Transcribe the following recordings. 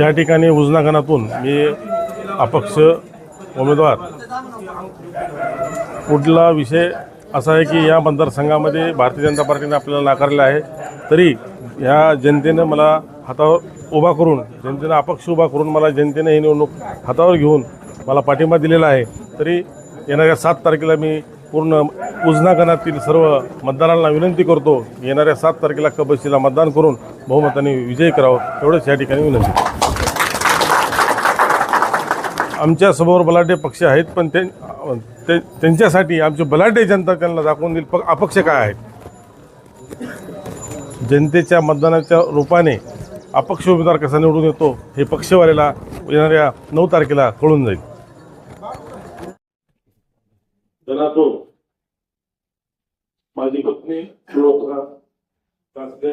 त्या ठिकाणी उजनागणातून मी अपक्ष उमेदवार. पुढला विषय असा आहे की या मतदारसंघामध्ये भारतीय जनता पार्टीने आपल्याला नाकारलेला आहे तरी ह्या जनतेनं मला हातावर उभा करून जनतेनं अपक्ष उभा करून मला जनतेनं ही निवडणूक हातावर घेऊन मला पाठिंबा दिलेला आहे तरी येणाऱ्या सात तारखेला मी पूर्ण उजनागणातील सर्व मतदारांना विनंती करतो येणाऱ्या सात तारखेला कबशीला मतदान करून बहुमताने विजय करावं एवढंच या ठिकाणी विनंती. आमच्यासमोर बलाढ्य पक्ष आहेत पण ते त्यांच्यासाठी आमची बलाढ्य जनता त्यांना दाखवून देईल. प- अपक्ष काय आहेत? जनतेच्या मतदानाच्या रूपाने अपक्ष उमेदवार कसा निवडून येतो हे पक्षवाल्याला येणाऱ्या नऊ तारखेला कळून जाईल. माझी पत्नी कासले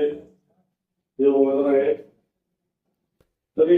हे उमेदवार आहे तरी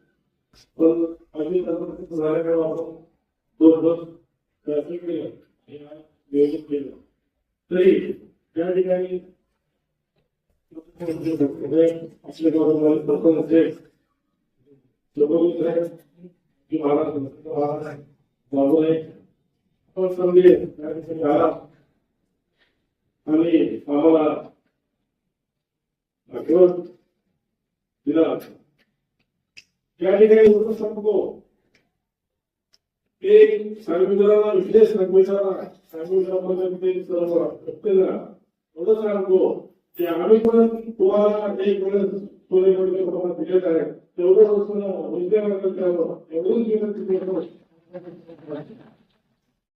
पण आम्ही तंत्रज्ञान आपण दोन केलं. केलं. तरी त्या ठिकाणी म्हणजे आपले की महाराज महाराज बाबू आहे. आपण त्या ठिकाणी आला. आणि आम्हाला त्या ठिकाणी होतं सांगतो ते सांगितलेला विशेष सांगितलेला सर्व एवढं सांगतो की आम्ही पण तुम्हाला एक वेळेस सोने प्रमाणात दिलेलं आहे. तेवढं वस्तू एवढंच विनंती करतो